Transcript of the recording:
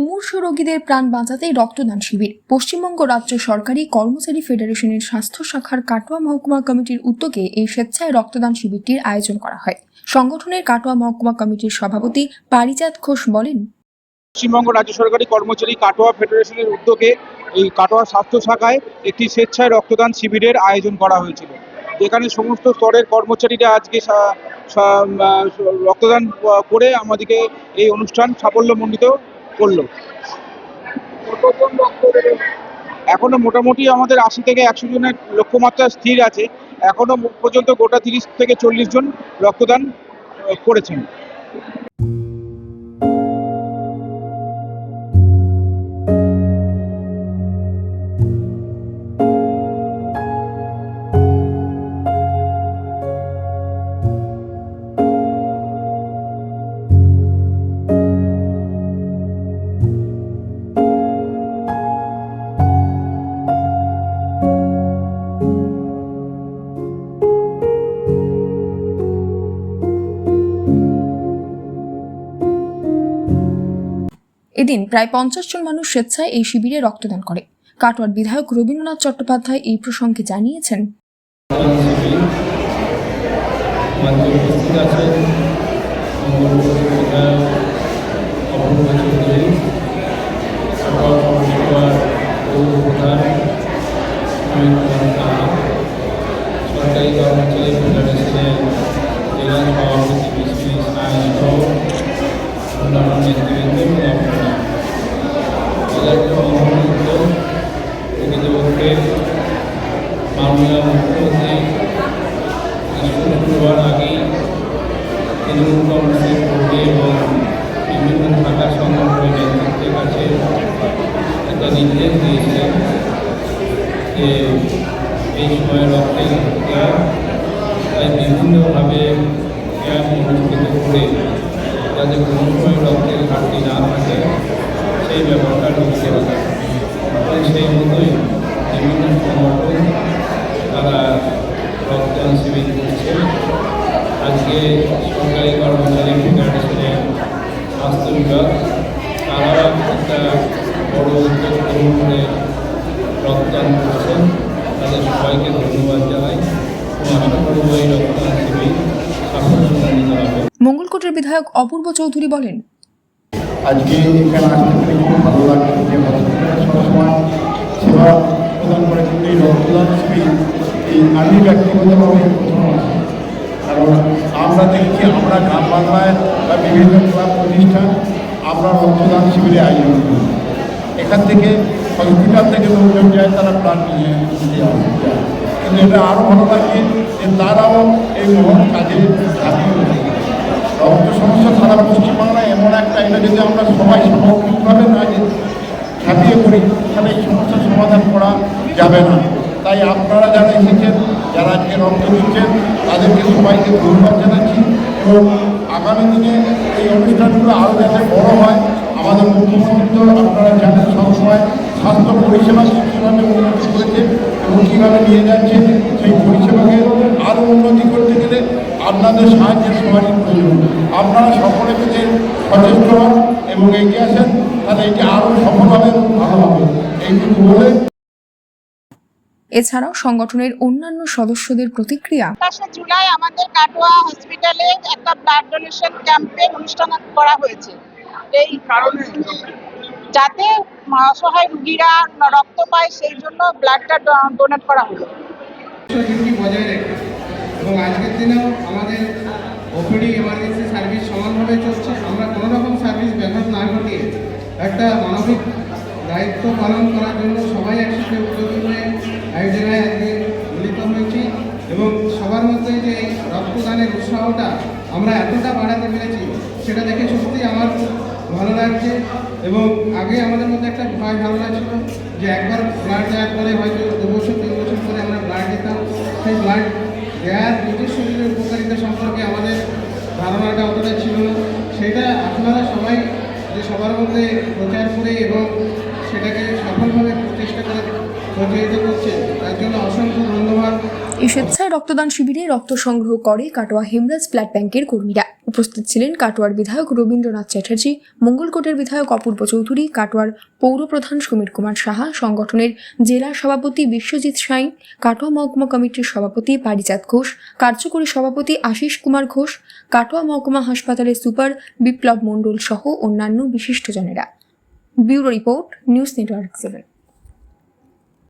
মুমূর্ষু রোগীদের প্রাণ বাঁচাতে রক্তদান শিবির। পশ্চিমবঙ্গ রাজ্য সরকারি কর্মচারী ফেডারেশনের স্বাস্থ্য শাখার কাটোয়া মহকুমা কমিটির উদ্যোগে এই স্বেচ্ছায় রক্তদান শিবিরটির আয়োজন করা হয়। সংগঠনের কাটোয়া মহকুমা কমিটির সভাপতি পারিজাত ঘোষ বলেন, পশ্চিমবঙ্গ রাজ্য সরকারি কর্মচারী কাটোয়া ফেডারেশনের উদ্যোগে এই কাটোয়া স্বাস্থ্য শাখায় একটি স্বেচ্ছায় রক্তদান শিবিরের আয়োজন করা হয়েছিল। যেখানে সমস্ত স্তরের কর্মচারীরা আজকে রক্তদান করে আমাদেরকে এই অনুষ্ঠান সাফল্যমণ্ডিত করল। এখনও মোটামুটি আমাদের আশি থেকে একশো জনের লক্ষ্যমাত্রা স্থির আছে। এখনও পর্যন্ত গোটা তিরিশ থেকে চল্লিশ জন রক্তদান করেছেন। এদিন প্রায় পঞ্চাশ জন মানুষ স্বেচ্ছায় এই শিবিরে রক্তদান করে। কাটোয়ার বিধায়ক রবীন্দ্রনাথ চট্টোপাধ্যায় এই প্রসঙ্গে জানিয়েছেন উপস্থিত মঙ্গলপুরের বিধায়ক অপূর্ব চৌধুরী সকাল পৌরসভার পৌর প্রধান অমিত কুমার সাহা সরকারি কর্মচারী ফেডারেশনের জেলা সভাপতি বিশ্বী সায়ন সহ অন্যান্য নেতৃবৃন্দ এবং আপনারা জেলার মহামন্ত্র প্রকৃতপক্ষে মাননীয় মুখ্যমন্ত্রী শুক্রবার আগেই তৃণমূল কংগ্রেসের ভোটে এবং বিভিন্ন থাকা সংগঠনের একটা নির্দেশ দিয়েছিলেন যে এই সময় রক্তের দেওয়া তাই বিভিন্নভাবে ক্যাম্প অনুষ্ঠিত করে যাতে কোনো সময় রক্তের ঘাটতি সেই ব্যাপারটা লক্ষ্য রাখা সেই মতোই বিভিন্ন সংগঠন তারা রক্তদান শিবির করছে। আজকে সরকারি কর্মচারী ফেডারেশনের স্বাস্থ্য বিভাগ তারা একটা বড় উদ্যোগ গ্রহণ করে রক্তদান করছেন। তাদের সবাইকে ধন্যবাদ জানাই। আশা করব এই রক্তদান শিবির সাফল্যমণ্ডিত হবে। মঙ্গলকোটের বিধায়ক অপূর্ব চৌধুরী বলেন আজকে এখানে আসতে পেরে খুব ভালো লাগছে যে সবসময় সেবা প্রদান করে কিন্তু এই রক্তদান শিবির এই আমি ব্যক্তিগতভাবে। কারণ আমরা দেখছি আমরা গ্রাম বাংলায় বা বিভিন্ন ক্লাব প্রতিষ্ঠান আমরা রক্তদান শিবিরে আয়োজন করি এখান থেকে হসপিটাল থেকে লোকজন যায়, তারা প্রাণ নিয়ে যায় কিন্তু এটা আরও ভালো লাগছে যে তারাও এই মহৎ কাজে ঝাঁপিয়ে রক্ত সমস্যা সারা পশ্চিমবাংলায় এমন একটা এটা যদি আমরা সবাই সামগ্রিকভাবে যে ঝাঁপিয়ে পড়ি তাহলে এই সমস্যার সমাধান করা যাবে না। তাই আপনারা যারা এসেছেন, যারা আজকে রক্ত দিচ্ছেন, তাদেরকে সবাইকে ধন্যবাদ জানাচ্ছি এবং আগামী দিনে এই অনুষ্ঠানগুলো আরও যাতে বড় হয়, আমাদের মুখ্যমন্ত্রী আপনারা জানেন সবসময় স্বাস্থ্য পরিষেবা কীভাবে উন্নতি করেছে এবং কীভাবে নিয়ে যাচ্ছে, সেই পরিষেবাকে আরও উন্নতি করতে গেলে আপনাদের সাহায্যের সবারই প্রয়োজন। আপনারা সকলে মিলে সচেষ্ট হন। এবং এগিয়ে আসেন তাহলে এটি আরও সফল হবে ভালো হবে। এইটুকু বলে এছাড়াও সংগঠনের অন্যান্য সদস্যদের প্রতিক্রিয়া। সাতাশে জুলাই আমাদের কাটোয়া হসপিটালে একটা ব্লাড ডোনেশন ক্যাম্পের অনুষ্ঠান করা হয়েছে। এই কারণে যাতে অসহায় রুগীরা রক্ত পায় সেই জন্য ব্লাডটা ডোনেট করা হলো। বজায় রেখে এবং আজকের দিনেও আমাদের ওপিডি এমার্জেন্সি সার্ভিস সমানভাবে চলছে। আমরা কোনো রকম ব্যাঘাত না ঘটিয়ে একটা মানবিক দায়িত্ব পালন করার জন্য সবাই একসাথে উদ্যোগী হয়ে জায়গায় আজকে মিলিত হয়েছি এবং সবার মধ্যে যে রক্তদানের উৎসাহটা আমরা এতটা বাড়াতে পেরেছি, সেটা দেখে সত্যি আমার ভালো লাগছে এবং আগে আমাদের মধ্যে একটা ভয় ধারণা ছিল যে একবার ব্লাড দেওয়ার পরে হয়তো দু বছর, তিন বছর পরে আমরা ব্লাড দিতাম। সেই ব্লাড দেওয়ার নিজের শরীরের উপকারিতা সম্পর্কে আমাদের ধারণাটা অতটা ছিল না। সেটা আপনারা সবাই যে সবার মধ্যে প্রচার করে এবং সেটাকে সফলভাবে প্রতিষ্ঠা করে প্রচারিত করছে, তার জন্য অসংখ্য ধন্যবাদ। এই স্বেচ্ছায় রক্তদান শিবিরে রক্ত সংগ্রহ করে কাটোয়া হেমরাজ ব্লাড ব্যাংকের কর্মীরা। উপস্থিত ছিলেন কাটোয়ার বিধায়ক রবীন্দ্রনাথ চ্যাটার্জি, মঙ্গলকোটের বিধায়ক অপূর্ব চৌধুরী, কাটোয়ার পৌরপ্রধান সমীর কুমার সাহা, সংগঠনের জেলা সভাপতি বিশ্বজিৎ সাঁই, কাটোয়া মহকুমা কমিটির সভাপতি পারিজাত ঘোষ, কার্যকরী সভাপতি আশিস কুমার ঘোষ, কাটোয়া মহকুমা হাসপাতালের সুপার বিপ্লব মণ্ডল সহ অন্যান্য বিশিষ্টজনেরা। Bureau report, news network seven.